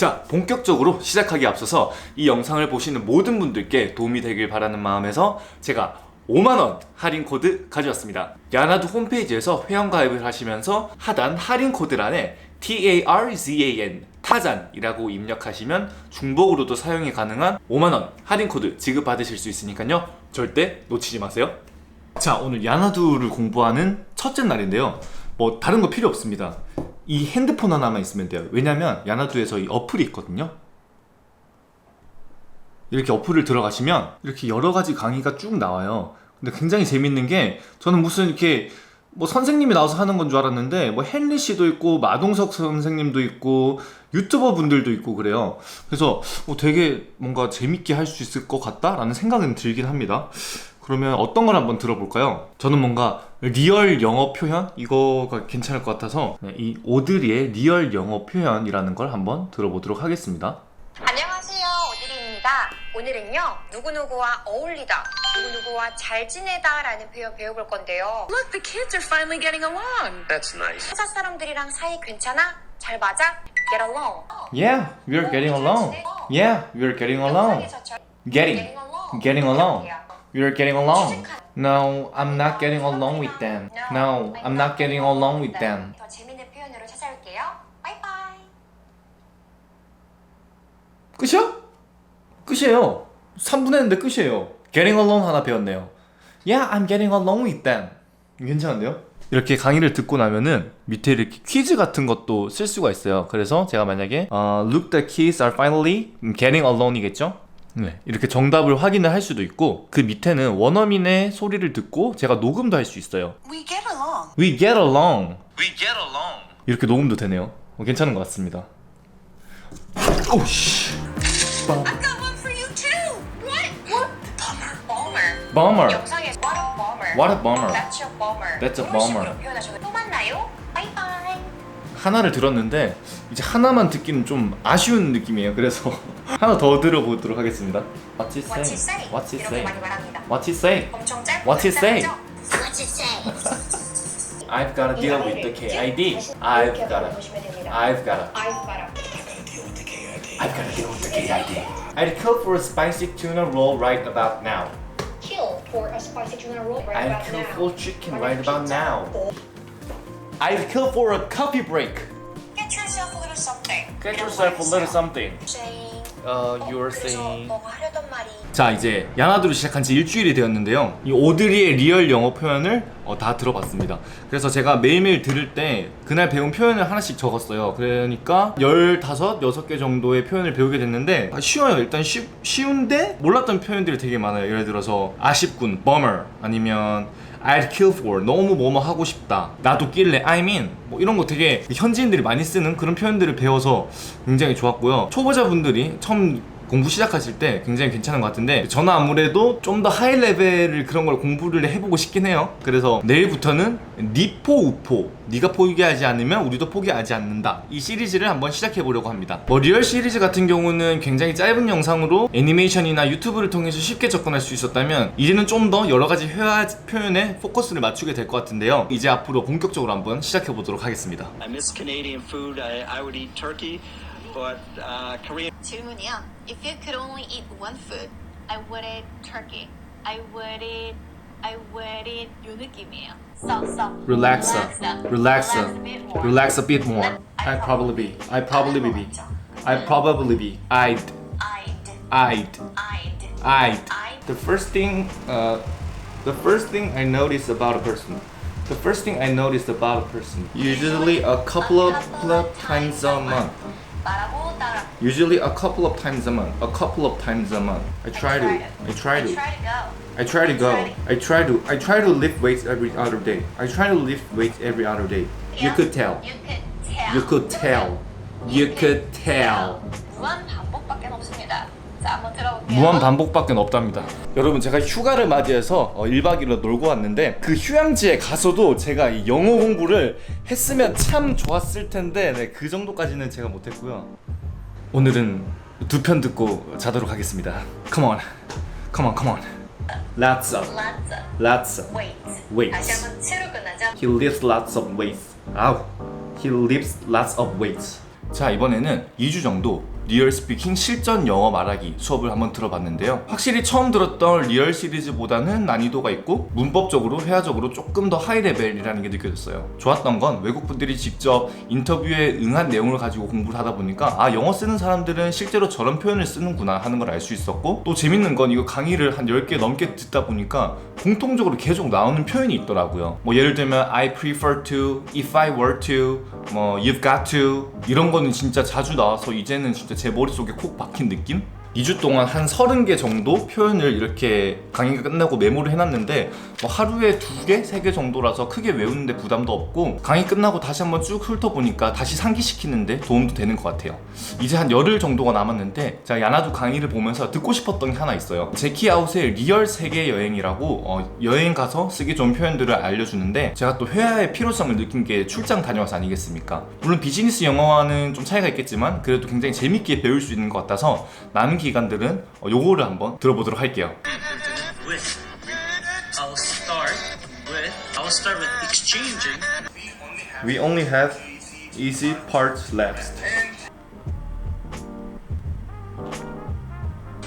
자, 본격적으로 시작하기 앞서서 이 영상을 보시는 모든 분들께 도움이 되길 바라는 마음에서 제가 5만원 할인 코드 가져왔습니다. 야나두 홈페이지에서 회원가입을 하시면서 하단 할인 코드란에 TARZAN 타잔이라고 입력하시면 중복으로도 사용이 가능한 5만원 할인 코드 지급받으실 수 있으니까요. 절대 놓치지 마세요. 자, 오늘 야나두를 공부하는 첫째 날인데요. 뭐 다른 거 필요 없습니다. 이 핸드폰 하나만 있으면 돼요. 왜냐면 야나두에서 이 어플이 있거든요. 이렇게 어플을 들어가시면 이렇게 여러 가지 강의가 쭉 나와요. 근데 굉장히 재밌는 게 저는 무슨 이렇게 뭐 선생님이 나와서 하는 건 줄 알았는데 뭐 헨리 씨도 있고 마동석 선생님도 있고 유튜버 분들도 있고 그래요. 그래서 어, 되게 뭔가 재밌게 할 수 있을 것 같다라는 생각은 들긴 합니다. 그러면 어떤 걸 한번 들어볼까요? 저는 뭔가 리얼 영어 표현 이거가 괜찮을 것 같아서 네, 이 오드리의 리얼 영어 표현이라는 걸 한번 들어보도록 하겠습니다. 안녕하세요. 오드리입니다. 오늘은요, 누구누구와 어울리다, 누구누구와 잘 지내다 라는 표현 배워볼 건데요. Look, the kids are finally getting along. That's nice. 회사 사람들이랑 사이 괜찮아? 잘 맞아? Get along. Yeah, we're getting along. Yeah, we're getting along. 영상에서처럼 Getting, getting along. We're getting along. No, I'm not getting along with them. No, I'm not getting along with them. 더 재밌는 표현으로 찾아올게요. 바이바이. 끝이야? 끝이에요. 3분 했는데 끝이에요. Getting along 하나 배웠네요. Yeah, I'm getting along with them. 괜찮은데요? 이렇게 강의를 듣고 나면은 밑에 이렇게 퀴즈 같은 것도 쓸 수가 있어요. 그래서 제가 만약에 어, Look, the kids are finally getting along이겠죠? 네, 이렇게 정답을 확인을 할 수도 있고 그 밑에는 원어민의 소리를 듣고 제가 녹음도 할 수 있어요. We get along. We get along. We get along. 이렇게 녹음도 되네요. 어, 괜찮은 것 같습니다. 오씨. Got one for you too. What? What? Bummer. Bummer. 영상에 What a bummer. What a bummer. That's a bummer. That's a 이런 식으로 bummer. 표현하셔도 또 만나요. 바이바이. 하나를 들었는데 이제 하나만 듣기는 좀 아쉬운 느낌이에요. 그래서 하나 더 들어보도록 하겠습니다. What's it What's say? it say? What's it 이렇게 say? 많이 말합니다. What's it say? 엄청 짧고 What's it say? 간단하죠? What's it say? I've gotta deal with the KID. I've gotta. 보시면 됩니다. I've gotta. I've gotta. I've gotta deal with the KID. I'd kill for a spicy tuna roll right about now. Kill for a spicy tuna roll right I'd about kill now. for chicken right about now. I'd kill for a coffee break. Get yourself a little something. Get yourself a little something. 너가 하려던 말이 자 이제 야나두를 시작한 지 일주일이 되었는데요. 이 오드리의 리얼 영어 표현을 어, 다 들어봤습니다. 그래서 제가 매일매일 들을 때 그날 배운 표현을 하나씩 적었어요. 그러니까 15, 6개 정도의 표현을 배우게 됐는데 아, 쉬워요. 일단 쉬, 쉬운데 몰랐던 표현들이 되게 많아요. 예를 들어서 아쉽군 bummer 아니면 I'd kill for 너무 뭐뭐 하고 싶다. 나도 낄래. I mean 뭐 이런 거 되게 현지인들이 많이 쓰는 그런 표현들을 배워서 굉장히 좋았고요. 초보자분들이 처음 공부 시작하실 때 굉장히 괜찮은 것 같은데 저는 아무래도 좀 더 하이 레벨을 그런 걸 공부를 해보고 싶긴 해요. 그래서 내일부터는 니포 우포. 네가 포기하지 않으면 우리도 포기하지 않는다. 이 시리즈를 한번 시작해 보려고 합니다. 뭐 리얼 시리즈 같은 경우는 굉장히 짧은 영상으로 애니메이션이나 유튜브를 통해서 쉽게 접근할 수 있었다면 이제는 좀 더 여러 가지 회화 표현에 포커스를 맞추게 될 것 같은데요. 이제 앞으로 본격적으로 한번 시작해 보도록 하겠습니다. I miss Canadian food. I, I would eat turkey, but uh, Korean. 질문이요. If you could only eat one food, I would eat turkey. I would eat, I would eat 요 느낌이에요. So, so. Relax, Relax, relax, a bit more. relax a bit more. I'd probably be. I'd probably be. I'd probably be. I'd. I'd I'd. I'd I'd. I'd. The first thing, uh, the first thing I noticed about a person. The first thing I noticed about a person. Usually a couple of, of times a month. Usually a couple of times a month. A couple of times a month. I try, I try to. I try to. I try to go. I try to. I try to lift weights every other day. I try to lift weights every other day. You could tell. You could tell. You could tell. You could tell. 무한 반복밖에 없답니다. 여러분 제가 휴가를 맞이해서 어, 1박 2일로 놀고 왔는데 그 휴양지에 가서도 제가 이 영어 공부를 했으면 참 좋았을 텐데 네, 그 정도까지는 제가 못했고요. 오늘은 두 편 듣고 자도록 하겠습니다. Come on, come on, come on. Lots of, Lots of lots of weights weights. 다시 한번 채로 끝나죠 He lifts lots of weights. 아우. He lifts lots of weights. 자 이번에는 2주 정도 리얼 스피킹 실전 영어 말하기 수업을 한번 들어봤는데요. 확실히 처음 들었던 리얼 시리즈보다는 난이도가 있고 문법적으로 회화적으로 조금 더 하이 레벨이라는 게 느껴졌어요. 좋았던 건 외국분들이 직접 인터뷰에 응한 내용을 가지고 공부를 하다 보니까 아 영어 쓰는 사람들은 실제로 저런 표현을 쓰는구나 하는 걸 알 수 있었고 또 재밌는 건 이거 강의를 한 10개 넘게 듣다 보니까 공통적으로 계속 나오는 표현이 있더라고요. 뭐 예를 들면 I prefer to, if I were to, 뭐 you've got to 이런 거는 진짜 자주 나와서 이제는 진짜 제 머릿속에 콕 박힌 느낌? 2주 동안 한 30개 정도 표현을 이렇게 강의가 끝나고 메모를 해놨는데 뭐 하루에 2개, 3개 정도라서 크게 외우는데 부담도 없고 강의 끝나고 다시 한번 쭉 훑어보니까 다시 상기시키는데 도움도 되는 것 같아요. 이제 한 열흘 정도가 남았는데 제가 야나두 강의를 보면서 듣고 싶었던 게 하나 있어요. 제키 아웃의 리얼 세계 여행이라고 어, 여행 가서 쓰기 좋은 표현들을 알려주는데 제가 또 회화의 필요성을 느낀 게 출장 다녀와서 아니겠습니까? 물론 비즈니스 영어와는 좀 차이가 있겠지만 그래도 굉장히 재밌게 배울 수 있는 것 같아서 남은 기간들은 어, 요거를 한번 들어보도록 할게요 with. I'll start with. I'll start with exchanging. We only have easy parts left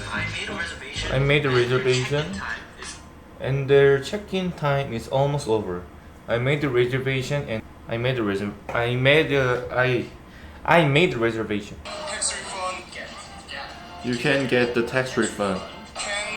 I made a reservation. I made a reservation Time is and their check-in time is almost over. I made the reservation and I made the reserv I made the I I made the reservation. You can get the tax refund.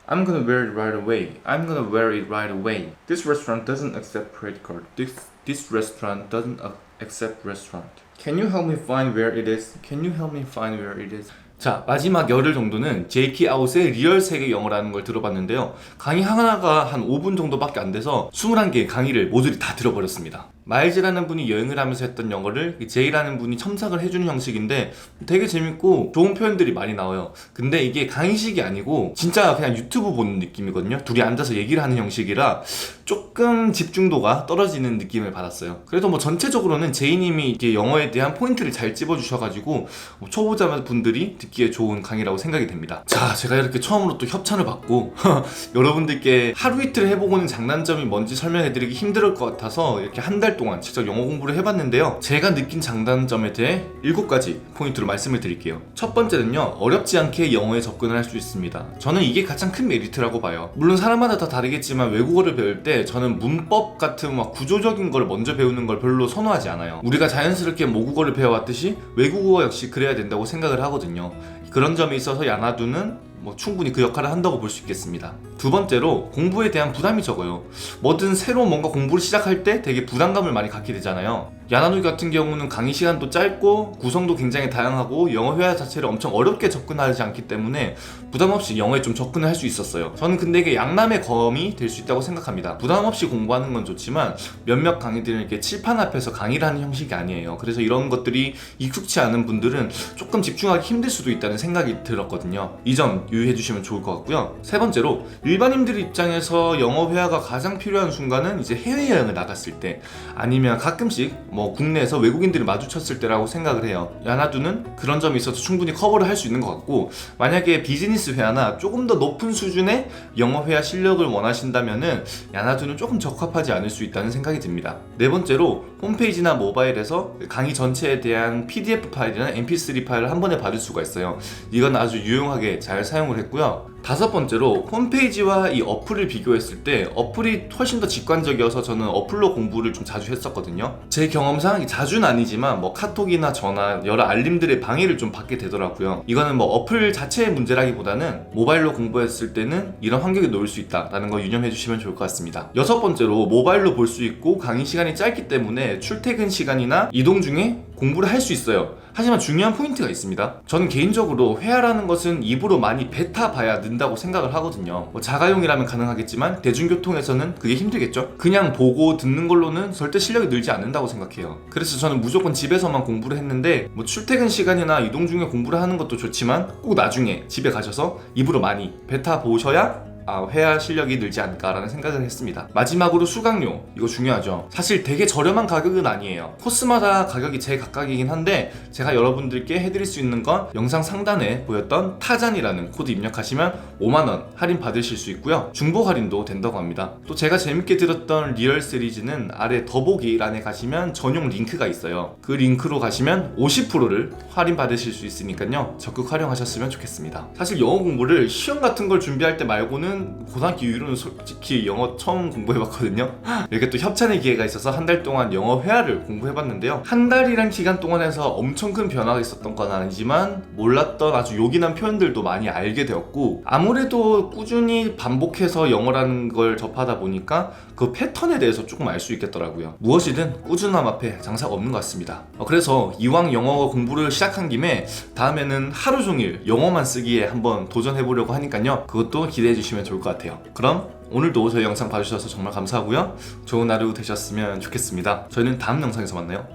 I'm gonna wear it right away. I'm gonna wear it right away. This restaurant doesn't accept credit card. This this restaurant doesn't uh, accept restaurant. Can you help me find where it is? Can you help me find where it is? 자 마지막 열흘 정도는 제이키 아웃의 리얼 세계 영어라는 걸 들어봤는데요 강의 하나가 한 5분 정도밖에 안 돼서 21개의 강의를 모조리 다 들어버렸습니다 마일즈라는 분이 여행을 하면서 했던 영어를 제이라는 분이 첨삭을 해주는 형식인데 되게 재밌고 좋은 표현들이 많이 나와요. 근데 이게 강의식이 아니고 진짜 그냥 유튜브 보는 느낌이거든요. 둘이 앉아서 얘기를 하는 형식이라 조금 집중도가 떨어지는 느낌을 받았어요. 그래도 뭐 전체적으로는 제이님이 이게 영어에 대한 포인트를 잘 찝어주셔가지고 뭐 초보자 분들이 듣기에 좋은 강의라고 생각이 됩니다. 자 제가 이렇게 처음으로 또 협찬을 받고 여러분들께 하루 이틀 해보고는 장단점이 뭔지 설명해드리기 힘들 것 같아서 이렇게 한달 동안 직접 영어 공부를 해봤는데요. 제가 느낀 장단점에 대해 7가지 포인트로 말씀을 드릴게요. 첫 번째는요 어렵지 않게 영어에 접근을 할 수 있습니다. 저는 이게 가장 큰 메리트라고 봐요. 물론 사람마다 다 다르겠지만 외국어를 배울 때 저는 문법 같은 막 구조적인 걸 먼저 배우는 걸 별로 선호하지 않아요. 우리가 자연스럽게 모국어를 배워왔듯이 외국어 역시 그래야 된다고 생각을 하거든요. 그런 점에 있어서 야나두는 뭐 충분히 그 역할을 한다고 볼 수 있겠습니다. 두 번째로 공부에 대한 부담이 적어요. 뭐든 새로 뭔가 공부를 시작할 때 되게 부담감을 많이 갖게 되잖아요. 야나누이 같은 경우는 강의 시간도 짧고 구성도 굉장히 다양하고 영어 회화 자체를 엄청 어렵게 접근하지 않기 때문에 부담 없이 영어에 좀 접근을 할 수 있었어요. 저는 근데 이게 양남의 검이 될 수 있다고 생각합니다. 부담 없이 공부하는 건 좋지만 몇몇 강의들은 이렇게 칠판 앞에서 강의를 하는 형식이 아니에요. 그래서 이런 것들이 익숙치 않은 분들은 조금 집중하기 힘들 수도 있다는 생각이 들었거든요. 이 점 유의해 주시면 좋을 것 같고요. 세 번째로 일반인들 입장에서 영어 회화가 가장 필요한 순간은 이제 해외여행을 나갔을 때 아니면 가끔씩 뭐 국내에서 외국인들을 마주쳤을 때라고 생각을 해요. 야나두는 그런 점이 있어서 충분히 커버를 할 수 있는 것 같고 만약에 비즈니스 회화나 조금 더 높은 수준의 영어 회화 실력을 원하신다면은 야나두는 조금 적합하지 않을 수 있다는 생각이 듭니다. 네 번째로 홈페이지나 모바일에서 강의 전체에 대한 PDF 파일이나 MP3 파일을 한 번에 받을 수가 있어요. 이건 아주 유용하게 잘 사용을 했고요. 다섯 번째로 홈페이지와 이 어플을 비교했을 때 어플이 훨씬 더 직관적이어서 저는 어플로 공부를 좀 자주 했었거든요. 제 경험상 자주는 아니지만 뭐 카톡이나 전화 여러 알림들의 방해를 좀 받게 되더라고요. 이거는 뭐 어플 자체의 문제라기보다는 모바일로 공부했을 때는 이런 환경에 놓일 수 있다라는 거 유념해 주시면 좋을 것 같습니다. 여섯 번째로 모바일로 볼 수 있고 강의 시간이 짧기 때문에 출퇴근 시간이나 이동 중에 공부를 할 수 있어요. 하지만 중요한 포인트가 있습니다. 저는 개인적으로 회화라는 것은 입으로 많이 뱉어봐야 는다고 생각을 하거든요. 뭐 자가용이라면 가능하겠지만 대중교통에서는 그게 힘들겠죠? 그냥 보고 듣는 걸로는 절대 실력이 늘지 않는다고 생각해요. 그래서 저는 무조건 집에서만 공부를 했는데 뭐 출퇴근 시간이나 이동 중에 공부를 하는 것도 좋지만 꼭 나중에 집에 가셔서 입으로 많이 뱉어보셔야 아, 회화 실력이 늘지 않을까라는 생각을 했습니다. 마지막으로 수강료 이거 중요하죠. 사실 되게 저렴한 가격은 아니에요. 코스마다 가격이 제 각각이긴 한데 제가 여러분들께 해드릴 수 있는 건 영상 상단에 보였던 타잔이라는 코드 입력하시면 5만 원 할인 받으실 수 있고요. 중복 할인도 된다고 합니다. 또 제가 재밌게 들었던 리얼 시리즈는 아래 더보기란에 가시면 전용 링크가 있어요. 그 링크로 가시면 50%를 할인 받으실 수 있으니까요. 적극 활용하셨으면 좋겠습니다. 사실 영어 공부를 시험 같은 걸 준비할 때 말고는 고등학교 이후로는 솔직히 영어 처음 공부해봤거든요. 이렇게 또 협찬의 기회가 있어서 한 달 동안 영어 회화를 공부해봤는데요. 한 달이란 기간 동안에서 엄청 큰 변화가 있었던 건 아니지만 몰랐던 아주 요긴한 표현들도 많이 알게 되었고 아무래도 꾸준히 반복해서 영어라는 걸 접하다 보니까 그 패턴에 대해서 조금 알 수 있겠더라고요. 무엇이든 꾸준함 앞에 장사가 없는 것 같습니다. 어, 그래서 이왕 영어 공부를 시작한 김에 다음에는 하루 종일 영어만 쓰기에 한번 도전해 보려고 하니까요. 그것도 기대해 주시면 좋을 것 같아요. 그럼 오늘도 저희 영상 봐주셔서 정말 감사하고요. 좋은 하루 되셨으면 좋겠습니다. 저희는 다음 영상에서 만나요.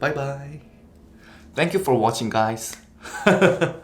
바이바이. Thank you for watching guys.